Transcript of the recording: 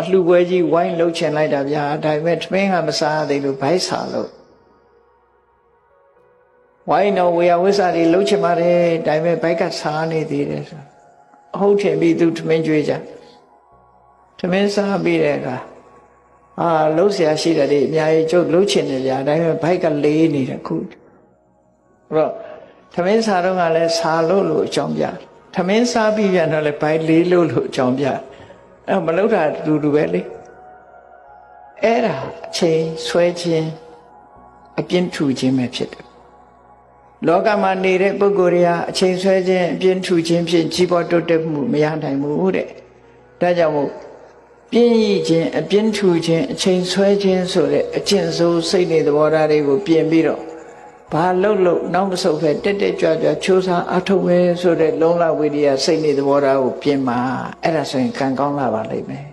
အလှပွဲကြီးဝိုင်းလှုပ်ချင်လိုက်တာဗျာဒါပေမဲ့ထမင်းကမစားသေးလို့ဘိုက်ဆာလို့ဝိုင်းတော့ဝေယဝိစာတွေလှုပ်ချင်ပါတယ်ဒါပေမဲ့ဘိုက်ကဆာနေသေးတယ်ဆိုအဟုတ်ထင်ပြီးသူထမင်းကြွေးကြထမင်းစားပြီးတဲ့အခါအာလှုပ်ရှားရှိတယ်လေအများကြီးကျုပ်လှုပ်ချင်တယ်ဗျာဒါပေမဲ့ဘိုက်ကလေးနေတယ်ခုအဲ့တော့သမင်းစာတော့ကလည်းစာလို့လို့အကြောင်းပြသမင်းစားပြီးပြန်တော့လည်းဘိုက်လေးလို့လို့အကြောင်းပြ အဲ့မလှုပ်တာအတူတူပဲလေအဲ့ဒါအချိန်ဆွဲခြင်းအပြင်းထူခြင်းပဲဖြစ်တယ်လောကမှာနေတဲ့ပုဂ္ဂိုလ်တွေဟာအချိန်ဆွဲခြင်းအပြင်းထူခြင်းဖြင့်ကြီးပေါ်တိုးတက်မှုမရနိုင်ဘူးတဲ့ဒါကြောင့်မို့ပြင်းရည်ခြင်းအပြင်းထူခြင်းအချိန်ဆွဲခြင်းဆိုတဲ့အကျင့်ဆိုးစိတ်နေသဘောထားတွေကိုပြင်ပြီးတော့ ဘာလှုပ်လို့နောက်မဆုတ်ဖဲတက်တက်ကြွကြွချိုးစားအထုတ်ပဲဆိုတဲ့လုံလဝိရိယစိတ်နေသဘောထားကိုပြင်ပါအဲ့ဒါဆိုရင်ကံကောင်းလာပါလိမ့်မယ်